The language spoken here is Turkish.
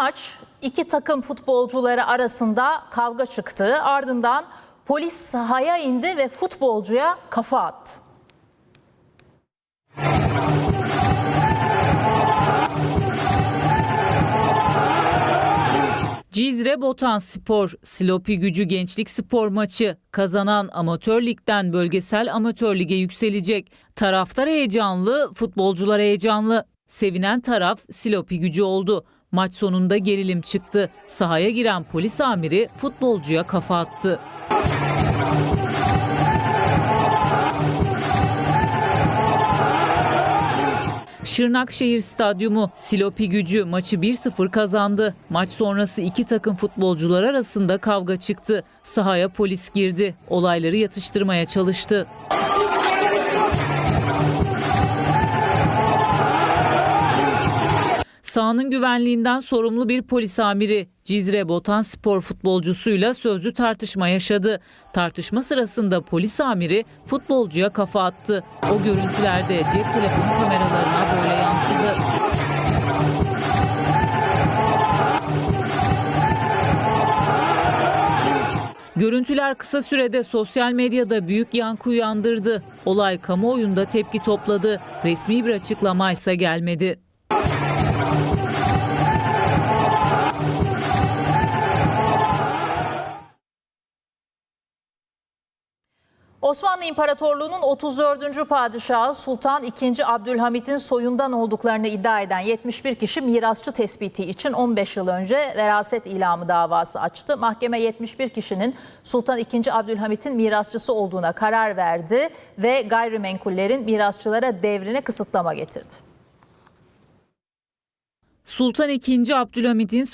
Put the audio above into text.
maç iki takım futbolcuları arasında kavga çıktı. Ardından polis sahaya indi ve futbolcuya kafa attı. Cizre Botan Spor, Silopi Gücü Gençlik Spor maçı. Kazanan amatör ligden bölgesel amatör lige yükselecek. Taraftar heyecanlı, futbolcular heyecanlı. Sevinen taraf Silopi Gücü oldu. Maç sonunda gerilim çıktı. Sahaya giren polis amiri futbolcuya kafa attı. Şırnakşehir Stadyumu Silopi Gücü maçı 1-0 kazandı. Maç sonrası iki takım futbolcular arasında kavga çıktı. Sahaya polis girdi. Olayları yatıştırmaya çalıştı. Sahanın güvenliğinden sorumlu bir polis amiri Cizre Botan spor futbolcusuyla sözlü tartışma yaşadı. Tartışma sırasında polis amiri futbolcuya kafa attı. O görüntülerde cep telefonu kameralarına böyle yansıdı. Görüntüler kısa sürede sosyal medyada büyük yankı uyandırdı. Olay kamuoyunda tepki topladı. Resmi bir açıklama ise gelmedi. Osmanlı İmparatorluğu'nun 34. padişahı Sultan II. Abdülhamit'in soyundan olduklarını iddia eden 71 kişi mirasçı tespiti için 15 yıl önce veraset ilamı davası açtı. Mahkeme 71 kişinin Sultan II. Abdülhamit'in mirasçısı olduğuna karar verdi ve gayrimenkullerin mirasçılara devrini kısıtlama getirdi. Sultan II. Abdülhamit'in